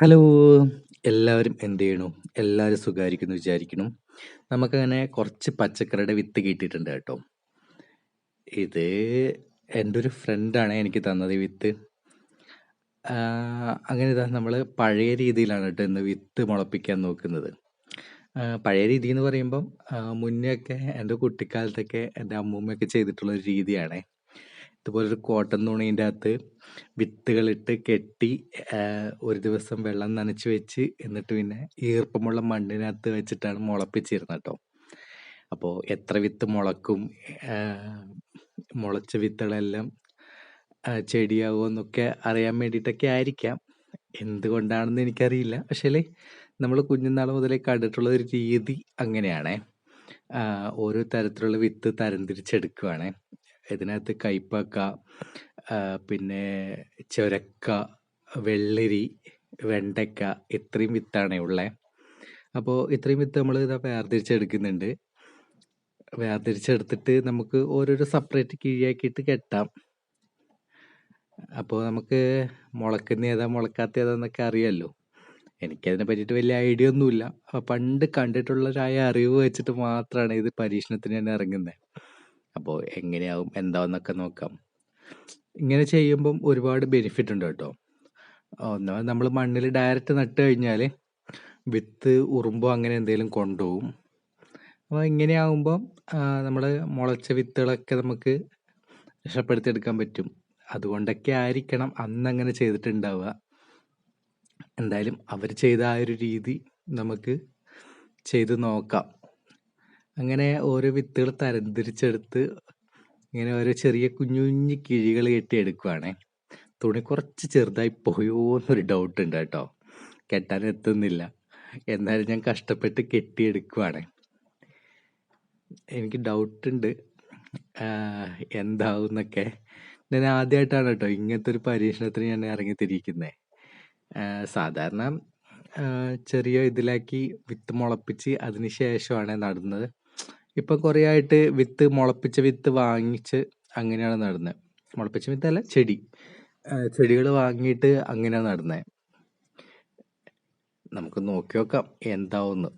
Hello എല്ലാവരും എന്ത് ചെയ്യണു? എല്ലാവരും സുഖമായിരിക്കുന്നു വിചാരിക്കുന്നു. നമുക്കങ്ങനെ കുറച്ച് പച്ചക്കറിയുടെ വിത്ത് കിട്ടിയിട്ടുണ്ട് കേട്ടോ. ഇത് എന്റെ ഒരു ഫ്രണ്ടാണ് എനിക്ക് തന്നത് വിത്ത്. അങ്ങനെ ഇതാ നമ്മൾ പഴയ രീതിയിലാണ് കേട്ടോ ഇന്ന് വിത്ത് മുളപ്പിക്കാൻ നോക്കുന്നത്. പഴയ രീതി എന്ന് പറയുമ്പം മുന്നേ ഒക്കെ എന്റെ കുട്ടിക്കാലത്തൊക്കെ എന്റെ അമ്മൂമ്മയൊക്കെ ചെയ്തിട്ടുള്ള ഒരു രീതിയാണ്. ഇതുപോലൊരു കോട്ടൺ തുണീന്റെ അകത്ത് വിത്തുകളിട്ട് കെട്ടി ഒരു ദിവസം വെള്ളം നനച്ച് വെച്ച് എന്നിട്ട് പിന്നെ ഈർപ്പമുള്ള മണ്ണിനകത്ത് വെച്ചിട്ടാണ് മുളപ്പിച്ചിരുന്നത് കേട്ടോ. അപ്പോൾ എത്ര വിത്ത് മുളക്കും മുളച്ച വിത്തുകളെല്ലാം ആ, ചെടിയാവുമെന്നൊക്കെ അറിയാൻ വേണ്ടിയിട്ടൊക്കെ ആയിരിക്കാം. എന്തുകൊണ്ടാണെന്ന് എനിക്കറിയില്ല. പക്ഷേ നമ്മൾ കുഞ്ഞുനാൾ മുതലേ കണ്ടിട്ടുള്ള ഒരു രീതി അങ്ങനെയാണേ. ഓരോ തരത്തിലുള്ള വിത്ത് തരംതിരിച്ചെടുക്കുവാണ്. ഇതിനകത്ത് കൈപ്പക്ക പിന്നെ ചൊരക്ക വെള്ളരി വെണ്ടയ്ക്ക ഇത്രയും വിത്താണ് ഉള്ളത് അപ്പോൾ ഇത്രയും വിത്ത് നമ്മൾ ഇതാ വേർതിരിച്ചെടുക്കുന്നുണ്ട്. വേർതിരിച്ചെടുത്തിട്ട് നമുക്ക് ഓരോരോ സെപ്പറേറ്റ് കിഴിയാക്കിയിട്ട് കെട്ടാം. അപ്പോൾ നമുക്ക് മുളക്കുന്ന ഏതാ മുളക്കാത്ത ഏതാന്നൊക്കെ അറിയാമല്ലോ എനിക്കതിനെ പറ്റിയിട്ട് വലിയ ഐഡിയ ഒന്നുമില്ല. പണ്ട് കണ്ടിട്ടുള്ളൊരായ അറിവ് വെച്ചിട്ട് മാത്രമാണ് ഇത് പരീക്ഷണത്തിന് തന്നെ ഇറങ്ങുന്നത് അപ്പോൾ എങ്ങനെയാവും? എന്താവെന്നൊക്കെ നോക്കാം. ഇങ്ങനെ ചെയ്യുമ്പം ഒരുപാട് ബെനിഫിറ്റ് ഉണ്ട് കേട്ടോ. ഒന്നാമത് നമ്മൾ മണ്ണിൽ ഡയറക്റ്റ് നട്ട് കഴിഞ്ഞാൽ വിത്ത് ഉറുമ്പോ അങ്ങനെ എന്തെങ്കിലും കൊണ്ടുപോകും. അപ്പോൾ ഇങ്ങനെയാവുമ്പോൾ നമ്മൾ മുളച്ച വിത്തുകളൊക്കെ നമുക്ക് രക്ഷപ്പെടുത്തിയെടുക്കാൻ പറ്റും. അതുകൊണ്ടൊക്കെ ആയിരിക്കണം അന്ന് അങ്ങനെ ചെയ്തിട്ടുണ്ടാവുക. എന്തായാലും അവർ ചെയ്ത ആ ഒരു രീതി നമുക്ക് ചെയ്ത് നോക്കാം. അങ്ങനെ ഓരോ വിത്തുകൾ തരംതിരിച്ചെടുത്ത് ഇങ്ങനെ ഓരോ ചെറിയ കുഞ്ഞു കുഞ്ഞു കിഴികൾ കെട്ടി എടുക്കുവാണേ. തുണി കുറച്ച് ചെറുതായി പോയോ എന്നൊരു ഡൗട്ട് ഉണ്ട് കേട്ടോ. കെട്ടാൻ എത്തുന്നില്ല. എന്നാലും ഞാൻ കഷ്ടപ്പെട്ട് കെട്ടിയെടുക്കുവാണ്. എനിക്ക് ഡൗട്ട് ഉണ്ട്. എന്താവും എന്നൊക്കെ ഞാൻ ആദ്യമായിട്ടാണ് കേട്ടോ ഇങ്ങനത്തെ ഒരു പരീക്ഷണത്തിന് ഞാൻ ഇറങ്ങിത്തിരിക്കുന്നത് സാധാരണ ചെറിയ ഇതിലാക്കി വിത്ത് മുളപ്പിച്ച് അതിന് ശേഷമാണ് നടുന്നത്. ഇപ്പം കുറേ ആയിട്ട് വിത്ത് മുളപ്പിച്ച വിത്ത് വാങ്ങിച്ച് അങ്ങനെയാണ് നടുന്നത് മുളപ്പിച്ച വിത്തല്ല ചെടി. ചെടികൾ വാങ്ങിയിട്ട് അങ്ങനെയാണ് നടുന്നത് നമുക്ക് നോക്കി നോക്കാം എന്താവുന്ന്.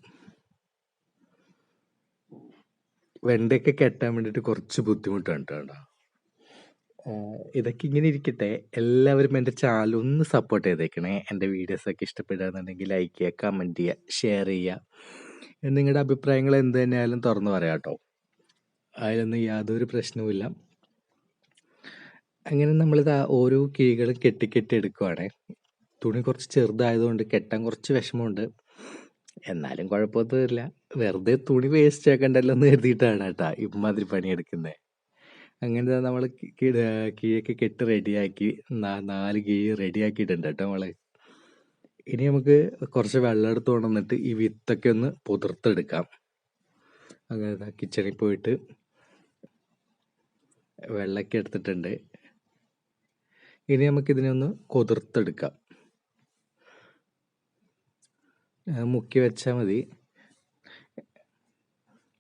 വെണ്ടയൊക്കെ കെട്ടാൻ വേണ്ടിയിട്ട് കുറച്ച് ബുദ്ധിമുട്ടുണ്ട് കേട്ടോ. ഇതൊക്കെ ഇങ്ങനെ ഇരിക്കട്ടെ. എല്ലാവരും എന്റെ ചാനൽ ഒന്ന് സപ്പോർട്ട് ചെയ്തേക്കണേ. എന്റെ വീഡിയോസൊക്കെ ഇഷ്ടപ്പെടുകയാണെന്നുണ്ടെങ്കിൽ ലൈക്ക് ചെയ്യുക കമന്റ് ചെയ്യുക ഷെയർ ചെയ്യുക. നിങ്ങളുടെ അഭിപ്രായങ്ങൾ എന്ത് തന്നെയായാലും തുറന്നു പറയാം കേട്ടോ. അതിലൊന്നും യാതൊരു പ്രശ്നവുമില്ല അങ്ങനെ നമ്മളിത് ഓരോ കിഴികളും കെട്ടി കെട്ടി എടുക്കുവാണേ. തുണി കുറച്ച് ചെറുതായതുകൊണ്ട് കെട്ടാൻ കുറച്ച് വിഷമമുണ്ട്. എന്നാലും കുഴപ്പമൊന്നുമില്ല. വെറുതെ തുണി വേസ്റ്റ് ആക്കണ്ടല്ലോ എന്ന് കരുതിയിട്ടാണ് കേട്ടാ ഇമ്മാതിരി പണിയെടുക്കുന്നത് അങ്ങനെ നമ്മൾ കിഴിയൊക്കെ കെട്ട് റെഡിയാക്കി നാല് കിഴി റെഡിയാക്കിയിട്ടുണ്ട് കേട്ടോ നമ്മൾ. ഇനി നമുക്ക് കുറച്ച് വെള്ളം എടുത്ത് കൊണ്ടുവന്നിട്ട് ഈ വിത്തൊക്കെ ഒന്ന് പുതിർത്തെടുക്കാം. അങ്ങനെ കിച്ചണിൽ പോയിട്ട് വെള്ളമൊക്കെ എടുത്തിട്ടുണ്ട്. ഇനി നമുക്ക് ഒന്ന് കുതിർത്തെടുക്കാം. മുക്കി വെച്ചാൽ മതി.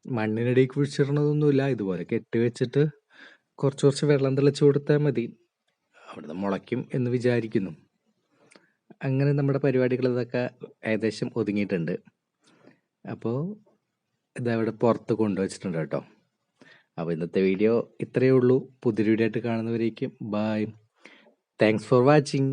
മണ്ണിനടിയിൽ കുഴിച്ചിടണതൊന്നുമില്ല. ഇതുപോലെ കെട്ടി വെച്ചിട്ട് കുറച്ച് കുറച്ച് വെള്ളം തെളിച്ച് കൊടുത്താൽ മതി. അവിടുന്ന് മുളയ്ക്കും എന്ന് വിചാരിക്കുന്നു. അങ്ങനെ നമ്മുടെ പരിപാടികൾ ഇതൊക്കെ ഏകദേശം ഒതുങ്ങിയിട്ടുണ്ട്. അപ്പോൾ ഇതവിടെ പുറത്ത് കൊണ്ടുവച്ചിട്ടുണ്ട് കേട്ടോ. അപ്പോൾ ഇന്നത്തെ വീഡിയോ ഇത്രയേ ഉള്ളൂ. പുതിയ വീഡിയോ ആയിട്ട് കാണുന്നവരേക്കും ബായ് താങ്ക്സ് ഫോർ വാച്ചിങ്